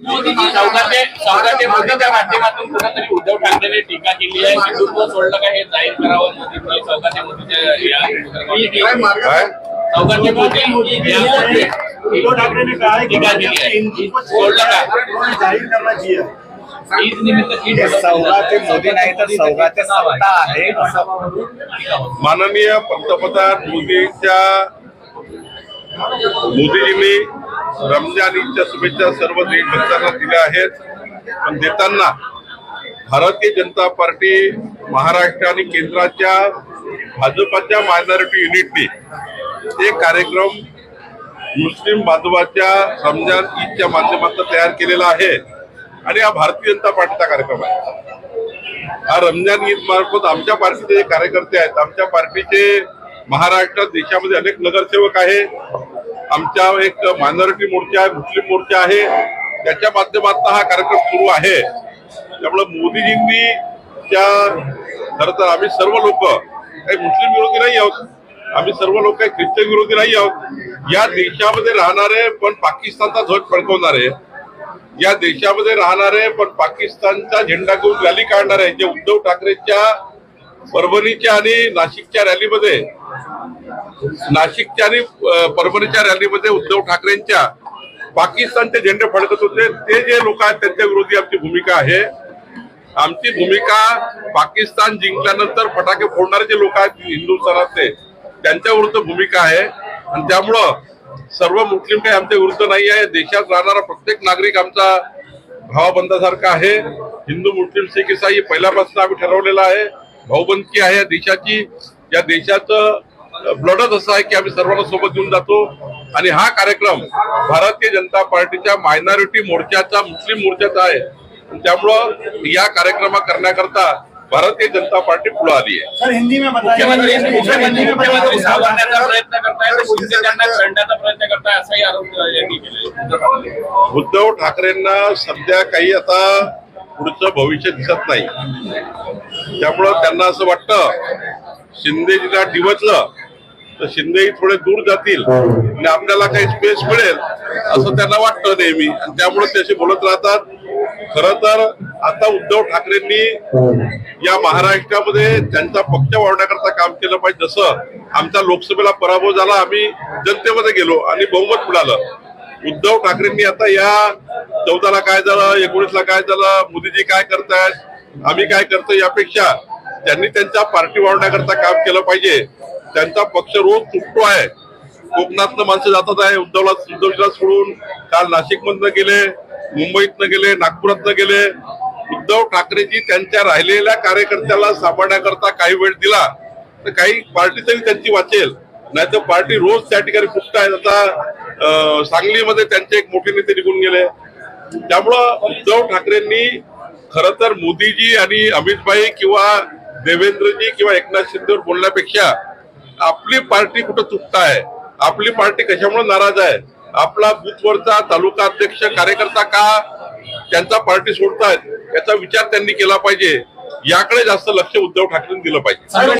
मोदीच्या माध्यमातून कुठेतरी उद्धव ठाकरेने टीका केली आहे हिंदुत्व सोडलं का हे जाहीर करावं मोदींनी चौकाचे मोदीच्या या काय चौकाचे मोदी उद्धव है टीका केली आहे. सोडलं का? जाहिर सौगाते नाही तर सौगाते सत्ता आहे. माननीय पंतप्रधान मोदींच्या मोदीजींनी रमजान ईदच्या शुभेच्छा सर्व देशभक्तांना दिल्या आहेत. पण देताना भारतीय जनता पार्टी महाराष्ट्र आणि केंद्राच्या भाजपाच्या मायनॉरिटी युनिटने ते कार्यक्रम मुस्लिम बांधवाच्या रमजान ईदच्या माध्यमातून तयार केलेला आहे. आणि हा भारतीय जनता पार्टीचा कार्यक्रम आहे. हा रमजान ईद मार्फत आमच्या पार्टीचे जे कार्यकर्ते आहेत आमच्या पार्टीचे महाराष्ट्रात देशामध्ये अनेक नगरसेवक आहे आमच्या एक मायनॉरिटी मोर्चा आहे मुस्लिम मोर्चा आहे. त्याच्या माध्यमातून हा कार्यक्रम सुरू आहे. त्यामुळे मोदीजींनी त्या खरं तर आम्ही सर्व लोक काही मुस्लिम विरोधी नाही आहोत. आम्ही सर्व लोक काही ख्रिश्चन विरोधी नाही आहोत. या देशामध्ये राहणारे पण पाकिस्तानचा ध्वज फडकवणारे. या देशामध्ये राहणारे पण पाकिस्तानचा झेंडा घेऊन रॅली काढणारे जे उद्धव ठाकरेच्या परभणीच्या आणि नाशिकच्या रॅलीमध्ये नाशिकच्या आणि परभणीच्या रॅलीमध्ये उद्धव ठाकरेंच्या पाकिस्तानचे झेंडे फडकत होते. ते जे लोक आहेत त्यांच्या विरोधी आमची भूमिका आहे. आमची भूमिका पाकिस्तान जिंकल्यानंतर फटाके फोडणारे जे लोक आहेत हिंदुस्थानातले त्यांच्या विरुद्ध भूमिका आहे. आणि त्यामुळं सर्व मुस्लिम काही आमच्या विरुद्ध नाही आहे. देशात राहणारा प्रत्येक नागरिक आमचा भावाबंधासारखा आहे. हिंदू मुस्लिम सिख इसाई पहिल्यापासून आम्ही ठरवलेला आहे. भाऊबंदकी आहे या देशाची. या देशाचं ब्लडच असं आहे की आम्ही सर्वांना सोबत घेऊन जातो. आणि हा कार्यक्रम भारतीय जनता पार्टीच्या मायनॉरिटी मोर्चाचा मुस्लिम मोर्चाचा आहे. त्यामुळं या कार्यक्रमा करण्याकरता भारतीय जनता पार्टी पुढे आली आहे. सर हिंदी में मुख्यमंत्री बताइए मुख्यमंत्री मुख्यमंत्री सावरण्याचा प्रयत्न करताय तर शिंदे त्यांना करण्याचा प्रयत्न करताय असाही आरोप यांनी केले. उद्धव ठाकरेंना सध्या काही आता पुढचं भविष्य दिसत नाही. त्यामुळं त्यांना असं वाटतं शिंदेजीला डिवचलं तर शिंदेही थोडे दूर जातील. आणि आपल्याला काही स्पेस मिळेल असं त्यांना वाटतं नेहमी. आणि त्यामुळे ते असे बोलत राहतात. खर तर आता उद्धव ठाकरेंनी या महाराष्ट्रामध्ये त्यांचा पक्ष वाढवण्याकरता काम केलं पाहिजे. जसं आमचा लोकसभेला पराभव झाला आम्ही जनतेमध्ये गेलो आणि बहुमत मिळालं. उद्धव ठाकरेंनी आता या चौदाला काय झालं एकोणीसला काय झालं मोदीजी काय करतायत आम्ही काय करतो यापेक्षा त्यांनी त्यांच्या पार्टी वाढवण्याकरता काम केलं पाहिजे. त्यांचा पक्ष रोज तुटतो आहे. कोकणातनं माणसं जातात आहे. उद्धवला उद्धवजीला सोडून काल नाशिक मधनं गेले मुंबईतनं गेले नागपुरातनं गेले. उद्धव ठाकरेजी त्यांच्या राहिलेल्या कार्यकर्त्याला सांभाळण्याकरता काही वेळ दिला तर काही पार्टी तरी त्यांची वाचेल. नाही तर पार्टी रोज त्या ठिकाणी फुटत आहेत आता सांगलीमध्ये त्यांचे एक मोठे नेते निघून गेले. त्यामुळं उद्धव ठाकरेंनी खर तर मोदीजी आणि अमितभाई किंवा देवेंद्रजी किंवा एकनाथ शिंदेवर बोलण्यापेक्षा आपली पार्टी कुठं चुकताय? आपली पार्टी कशामुळे नाराज आहे? आपला बुथवरचा तालुका अध्यक्ष कार्यकर्ता का त्यांचा पार्टी सोडतायत? याचा विचार त्यांनी केला पाहिजे. याकडे जास्त लक्ष उद्धव ठाकरेंनी दिलं पाहिजे.